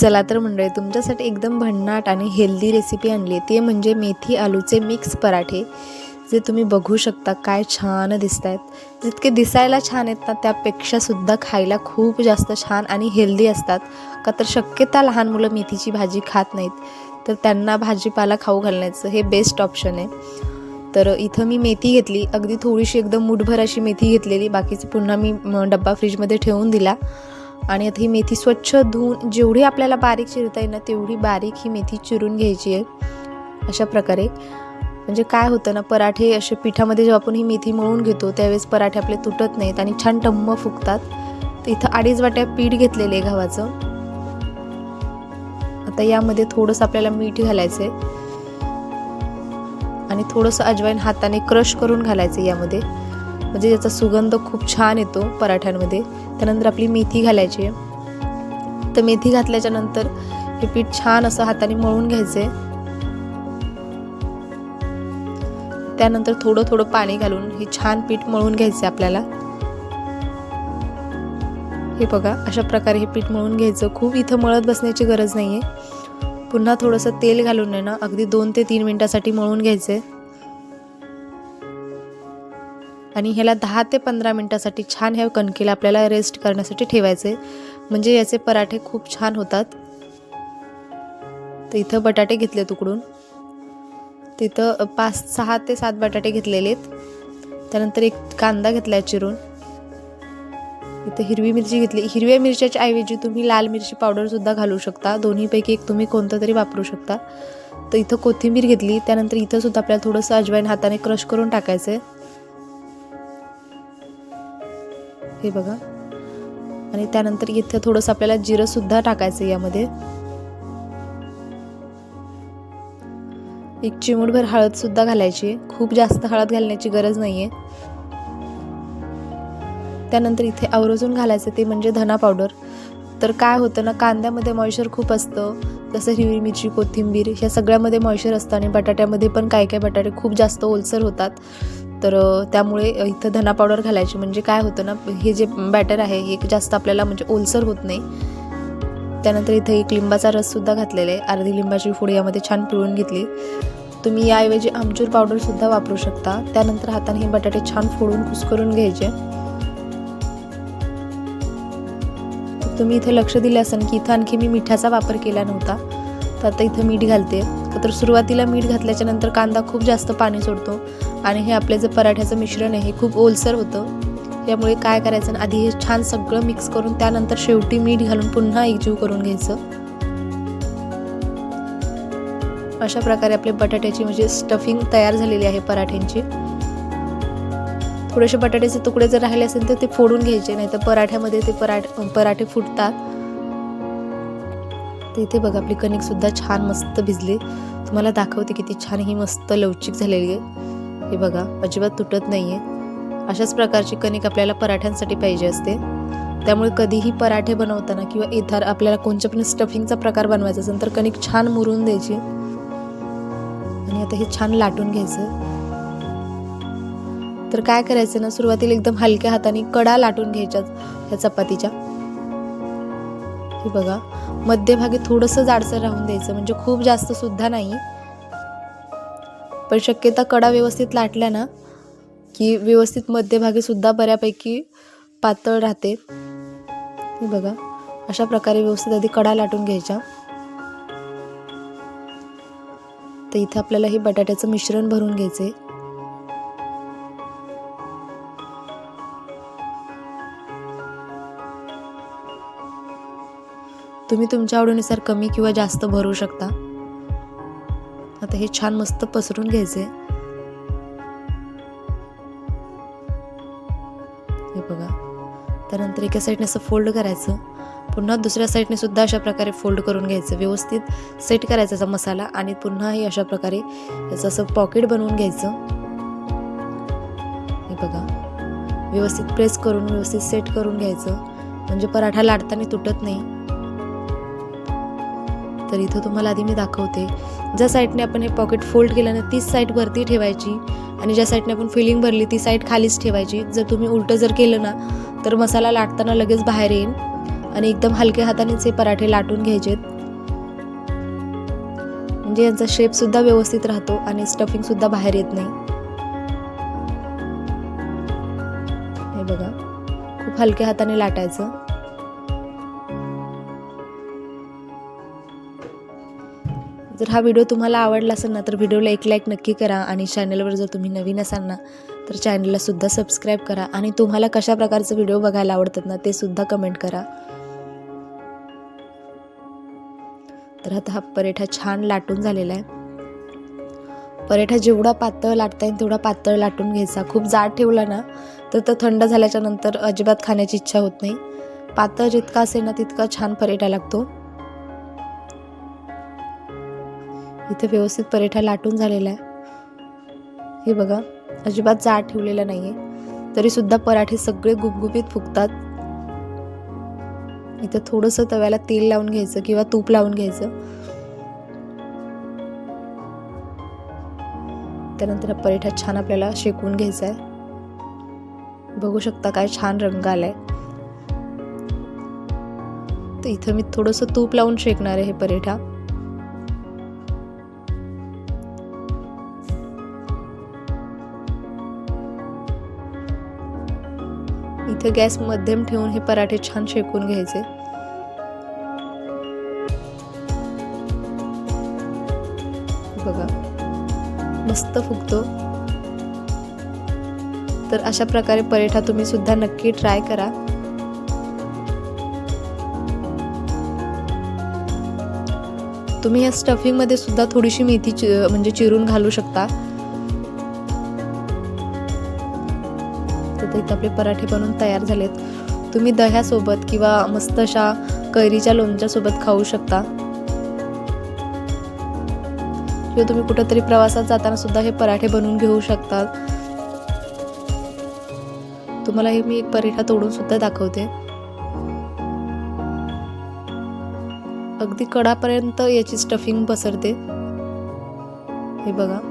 चला तर मंडळी तुमच्यासाठी एकदम भन्नाट आणि हेल्दी रेसिपी आणली आहे. ते म्हणजे मेथी आलूचे मिक्स पराठे जे तुम्ही बघू शकता काय छान दिसत आहेत जितके दिसायला छान आहेत ना त्यापेक्षासुद्धा खायला खूप जास्त छान आणि हेल्दी असतात. का तर शक्यता लहान मुलं मेथीची भाजी खात नाहीत तर त्यांना भाजीपाला खाऊ घालण्याचं हे बेस्ट ऑप्शन आहे. तर इथं मी मेथी घेतली. अगदी थोडीशी एकदम मुठभर अशी मेथी घेतलेली. बाकीची पुन्हा मी डब्बा फ्रीजमध्ये ठेवून दिला. आणि आता ही मेथी स्वच्छ धुवून जेवढी आपल्याला बारीक चिरता येईल ना तेवढी बारीक ही मेथी चिरून घ्यायची आहे. अशा प्रकारे. म्हणजे काय होतं ना पराठे असे पिठामध्ये जेव्हा आपण ही मेथी मळून घेतो त्यावेळेस पराठे आपले तुटत नाहीत आणि छान टम्म फुगतात. तर इथं अडीच वाट्या पीठ घेतलेले आहे गव्हाचं. आता यामध्ये थोडंसं आपल्याला मीठ घालायचं आहे आणि थोडंसं अजवाईन हाताने क्रश करून घालायचं यामध्ये. म्हणजे याचा सुगंध खूप छान येतो पराठ्यांमध्ये. त्यानंतर आपली मेथी घालायची आहे. तर मेथी घातल्याच्या नंतर हे पीठ छान असं हाताने मळून घ्यायचे त्यानंतर थोडं थोडं पाणी घालून हे छान पीठ मळून घ्यायचं आपल्याला. हे बघा अशा प्रकारे हे पीठ मळून घ्यायचं. खूप इथं मळत बसण्याची गरज नाही आहे पुन्हा थोडंसं तेल घालून आहे ना अगदी दोन ते तीन मिनटासाठी मळून घ्यायचं आहे आणि ह्याला दहा ते पंधरा मिनटासाठी छान ह्या कणकेला आपल्याला रेस्ट करण्यासाठी ठेवायचे म्हणजे याचे पराठे खूप छान होतात. तर इथं बटाटे घेतले तुकडून तिथं पाच सहा ते सात बटाटे घेतलेले आहेत त्यानंतर एक कांदा घेतला चिरून. इथं हिरवी मिरची घेतली. हिरव्या मिरच्याच्या ऐवजी तुम्ही लाल मिरची पावडरसुद्धा घालू शकता. दोन्हीपैकी एक तुम्ही कोणतं तरी वापरू शकता. तर इथं कोथिंबीर घेतली. त्यानंतर इथंसुद्धा आपल्याला थोडंसं अजवाईन हाताने क्रश करून टाकायचं आहे हे बघा. आणि त्यानंतर इथं थोडंसं आपल्याला जिरंसुद्धा टाकायचं यामध्ये. एक चिमूटभर हळदसुद्धा घालायची खूप जास्त हळद घालण्याची गरज नाही आहे त्यानंतर इथे आवर्जून घालायचं ते म्हणजे धना पावडर. तर काय होतं ना कांद्यामध्ये मॉइश्चर खूप असतं. जसं हिरवी मिरची कोथिंबीर ह्या सगळ्यामध्ये मॉइश्चर असतं आणि बटाट्यामध्ये पण काही काही बटाटे खूप जास्त ओलसर होतात. तर त्यामुळे इथं धना पावडर घालायची. म्हणजे काय होतं ना हे जे बॅटर आहे हे जास्त आपल्याला म्हणजे ओलसर होत नाही. त्यानंतर इथं एक लिंबाचा रससुद्धा घातलेला आहे. अर्धी लिंबाची फोडी यामध्ये छान पिळून घेतली. तुम्ही याऐवजी आमचूर पावडरसुद्धा वापरू शकता. त्यानंतर हाताने हे बटाटे छान फोडून कुसकरून घ्यायचे. तुम्ही इथे लक्ष दिलं असेल की इथं आणखी मी मिठाचा वापर केला नव्हता. तर आता इथं मीठ घालते. तर सुरुवातीला मीठ घातल्याच्या नंतर कांदा खूप जास्त पाणी सोडतो. आणि हे आपले जे पराठ्याचं मिश्रण आहे हे खूप ओलसर होतं. त्यामुळे काय करायचं आधी हे छान सगळं मिक्स करून त्यानंतर शेवटी मीठ घालून पुन्हा एकजीव करून घ्यायचं. अशा प्रकारे आपले बटाट्याची म्हणजे स्टफिंग तयार झालेली आहे पराठ्यांची. थोडेसे बटाट्याचे तुकडे जर राहिले असेल तर ते फोडून घ्यायचे नाही तर पराठ्यामध्ये ते पराठ पराठे फुटतात. तर इथे बघा आपली कणिक सुद्धा छान मस्त भिजली. तुम्हाला दाखवते किती छान ही मस्त लवचिक झालेली आहे. हे बघा अजिबात तुटत नाही आहे अशाच प्रकारची कणिक आपल्याला पराठ्यांसाठी पाहिजे असते. त्यामुळे कधीही पराठे बनवताना किंवा इतर आपल्याला कोणत्या पण स्टफिंगचा प्रकार बनवायचा असेल तर कणिक छान मुरून द्यायची. आणि आता हे छान लाटून घ्यायचं. तर काय करायचं ना सुरुवातीला एकदम हलक्या हाताने कडा लाटून घ्यायच्या ह्या चपातीच्या. हे बघा मध्यभागी थोडंसं जाडसर राहून द्यायचं. म्हणजे खूप जास्त सुद्धा नाही. पण शक्यता कडा व्यवस्थित लाटल्या ना की व्यवस्थित मध्यभागी सुद्धा बऱ्यापैकी पातळ राहते. हे बघा अशा प्रकारे व्यवस्थित आधी कडा लाटून घ्यायच्या. तर इथे आपल्याला हे बटाट्याचं मिश्रण भरून घ्यायचं आहे तुम्ही तुमच्या आवडीनुसार कमी किंवा जास्त भरू शकता. आता हे छान मस्त पसरून घ्यायचे हे बघा. त्यानंतर एका साईडने असं फोल्ड करायचं. पुन्हा दुसऱ्या साईडने सुद्धा अशा प्रकारे फोल्ड करून घ्यायचं. व्यवस्थित सेट करायचा असा मसाला आणि पुन्हा हे अशा प्रकारे याचं असं पॉकेट बनवून घ्यायचं. हे बघा. व्यवस्थित प्रेस करून व्यवस्थित सेट करून घ्यायचं. म्हणजे पराठा लाटताना तुटत नाही. तर इथं तुम्हाला आधी मी दाखवते. ज्या साईडने आपण हे पॉकेट फोल्ड केलं ना तीच साईड वरती ठेवायची. आणि ज्या साईडने आपण फिलिंग भरली ती साईड खालीच ठेवायची. जर तुम्ही उलटं जर केलं ना तर मसाला लाटताना लगेच बाहेर येईल. आणि एकदम हलक्या हातानेच हे पराठे लाटून घ्यायचेत म्हणजे यांचा शेपसुद्धा व्यवस्थित राहतो आणि स्टफिंगसुद्धा बाहेर येत नाही. हे बघा खूप हलक्या हाताने लाटायचं. जर हा व्हिडिओ तुम्हाला आवडला असेल ना तर व्हिडिओला एक लाईक नक्की करा आणि चॅनलवर जर तुम्ही नवीन असाल ना तर चॅनललासुद्धा सबस्क्राईब करा आणि तुम्हाला कशा प्रकारचे व्हिडिओ बघायला आवडतात ना ते सुद्धा कमेंट करा. तर आता हा परेठा छान लाटून झालेला आहे. परेठा जेवढा पातळ लाटता येईल तेवढा पातळ लाटून घ्यायचा. खूप जाड ठेवला ना तर तो थंड झाल्याच्यानंतर अजिबात खाण्याची इच्छा होत नाही. पातळ जितका असेल ना तितका छान परेठा लागतो. इथे व्यवस्थित परेठा लाटून झालेला आहे. हे बघा अजिबात जाड ठेवलेला नाही आहे तरीसुद्धा पराठे सगळे गुबगुबीत फुगतात. इथं थोडंसं तव्याला तेल लावून घ्यायचं किंवा तूप लावून घ्यायचं. त्यानंतर हा छान आपल्याला शेकून घ्यायचा आहे. बघू शकता काय छान रंग आलाय. तर इथं मी थोडंसं तूप लावून शेकणार आहे हे परेठा. इथे गॅस मध्यम ठेवून हे पराठे छान शेकून घ्यायचे. बघा मस्त फुगतो. तर अशा प्रकारे पराठा तुम्ही सुद्धा नक्की ट्राय करा. तुम्ही या स्टफिंगमध्ये सुद्धा थोडीशी मेथी चि म्हणजे चिरून घालू शकता. तर इथं आपले पराठे बनवून तयार झालेत. तुम्ही दह्यासोबत किंवा मस्त अशा कैरीच्या लोणच्यासोबत खाऊ शकता. किंवा तुम्ही कुठंतरी प्रवासात जाताना सुद्धा हे पराठे बनवून घेऊ शकता. तुम्हाला हे मी एक पराठा तोडून सुद्धा दाखवते. अगदी कडापर्यंत याची स्टफिंग पसरते. हे बघा.